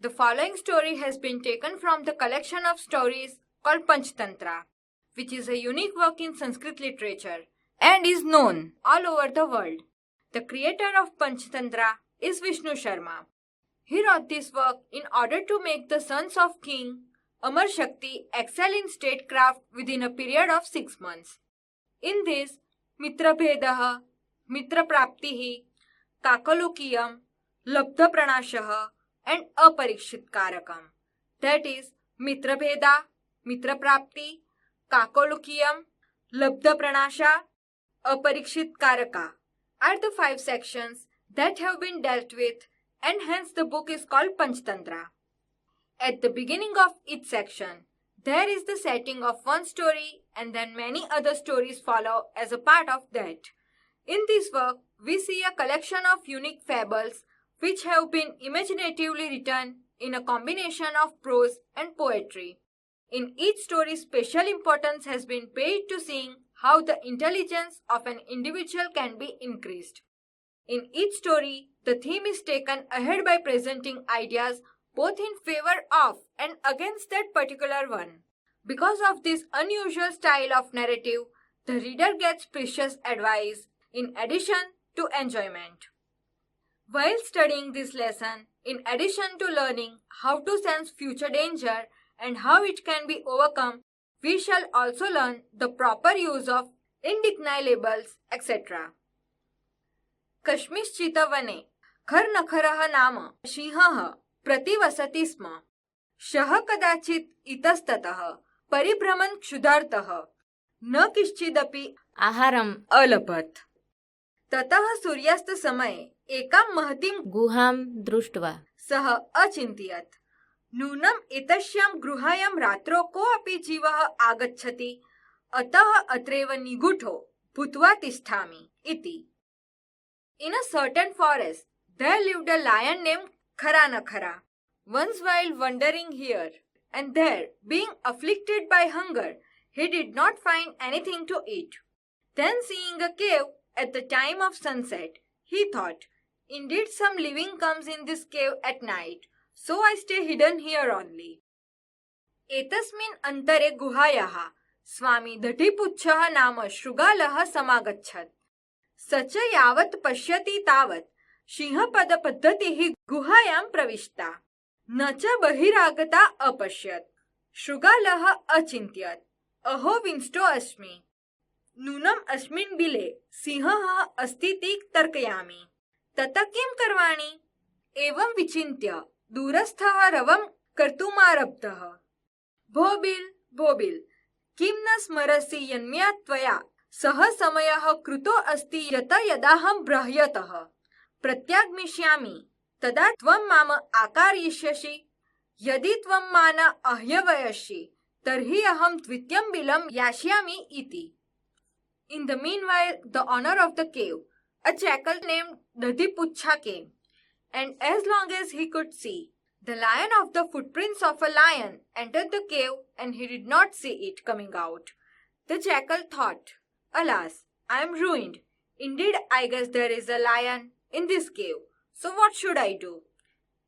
The following story has been taken from the collection of stories called Panchtantra, which is a unique work in Sanskrit literature and is known all over the world. The creator of Panchtantra is Vishnu Sharma. He wrote this work in order to make the sons of King Amar Shakti excel in statecraft within a period of six months. In this, Mitrabhedah, मित्र प्राप्ति ही Kakolukiyam Labdha Pranash and Aparikshita Karakam that is Mitra Bheda Mitra Prapti Kakolukiyam Labdha Pranasha Aparikshita Karaka are the five section that have been dealt with and hence the book is called Panchatantra at the beginning of each section there is the setting of one story and then many other stories follow as a part of that In this work, we see a collection of unique fables which have been imaginatively written in a combination of prose and poetry. In each story, special importance has been paid to seeing how the intelligence of an individual can be increased. In each story, the theme is taken ahead by presenting ideas both in favor of and against that particular one. Because of this unusual style of narrative, the reader gets precious advice in addition to enjoyment. While studying this lesson, in addition to learning how to sense future danger and how it can be overcome, we shall also learn the proper use of indeclinables, etc. कश्मीश्चित वने खरनखरः नाम सिंहः प्रतिवसति स्म शः कदाचित् इतस्ततः परिभ्रमन् क्षुधार्तः न किश्चिदपि आहारम् अलभत ततः सूर्यास्तसमये एकां महतीं गुहां दृष्ट्वा सः अचिन्तयत् नूनम् एतस्यां गृहायां रात्रौ कोऽपि जीवः आगच्छति अतः अत्रैव निगूढो भूत्वा तिष्ठामि इति In a certain forest, there lived a lion named Kharanakhara. Once while wandering here and there, being afflicted by hunger, he did not find anything to eat. Then seeing a cave at the time of sunset, he thought, Indeed some living comes in this cave at night, so I stay hidden here only. एतस्मिन् अन्तरे गुहायाः स्वामी दधिपुच्छः नाम शृगालः समागच्छत् स च यावत् पश्यति तावत् सिंहपदपद्धतिः गुहायां प्रविष्टा न च बहिरागता अपश्यत् शृगालः अचिन्त्यत् अहो विंष्टो अस्मि નૂનમ અસ્મિન બિલે સિંહ અસ્થિતિ તર્કયામી તત કેમ કરવાણી એવમ વિચિંત્ય દૂરસ્થ રવમ કર્તુમારબ્ધ ભો બિલ ભો બિલ કિમ ન સ્મરસી યન્મ્યા ત્વયા સહ સમય કૃતો અસ્તિ યત યદાહમ બ્રહ્યત પ્રત્યાગમિષ્યામિ તદા ત્વમ મામ આકારયિષ્યસિ યદિ ત્વમ માન અહ્યવયસી તર્હિ અહમ દ્વિતીયમ બિલમ યાસ્યામિ ઇતિ In the meanwhile, the owner of the cave, a jackal named Dadipucha came, and as long as he could see, the lion of the footprints of a lion entered the cave and he did not see it coming out. The jackal thought, Alas, I am ruined. Indeed, I guess there is a lion in this cave. So what should I do?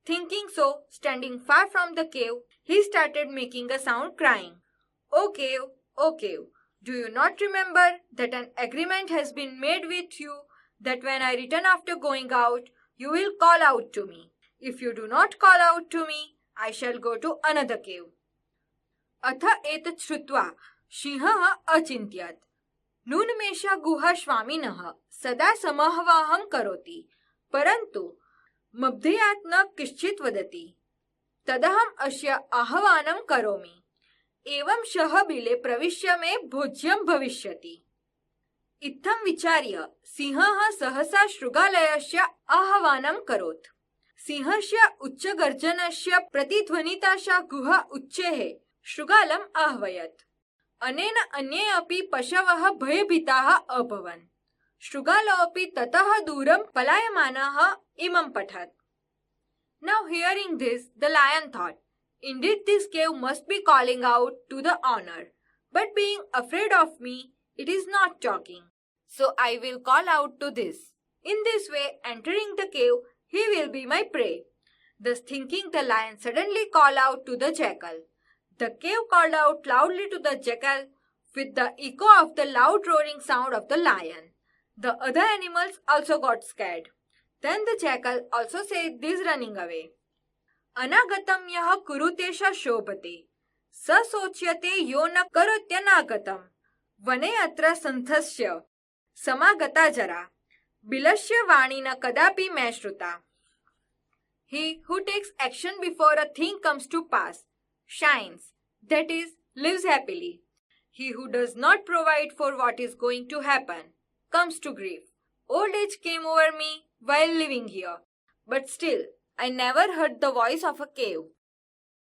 Thinking so, standing far from the cave, he started making a sound crying, O cave, O cave, do you not remember that an agreement has been made with you that when I return after going out, you will call out to me? If you do not call out to me, I shall go to another cave. अथ एतत् श्रुत्वा सिंहः अचिन्त्यत् नूनमेषा गुहा स्वामिनः सदा समहवाहं करोति परन्तु मब्धयात् न किश्चित् वदति तदहम् अस्य आह्वानं करोमि એવમ શહ બિલે પ્રવિશ્ય મેં ભોજ્યમ ભવિષ્યતિ ઇત્થમ વિચાર્ય સિંહ સહસા શૃગાલયસ્ય આહવાનમ કરોત સિંહસ્ય ઉચ્ચ ગર્જનસ્ય પ્રતિધ્વનિતાશા ગુહ ઉચ્ચેહ શૃગાલમ આહવયત અનેન અન્યે અપી પશવઃ ભયભીતાઃ અભવન શૃગાલોપી તતઃ દૂરમ પલાયમાનાઃ ઇમમ પઠત Now hearing this, the lion thought, Indeed this cave must be calling out to the honor, but being afraid of me, it is not talking. So I will call out to this. In this way, entering the cave, he will be my prey. Thus thinking, the lion suddenly called out to the jackal. The cave called out loudly to the jackal with the echo of the loud roaring sound of the lion. The other animals also got scared. Then the jackal also said this running away. अनागतं यः कुरुते स शोभते स शोच्यते यो न करोत्यनागतं वने अत्र सन्थस्य समागता जरा बिलस्य वाणी न कदापि मे श्रुता He who takes action before a thing comes to pass shines, that is, lives happily. He who does not provide for what is going to happen comes to grief. Old age came over me while living here, but still I never heard the voice of a cave.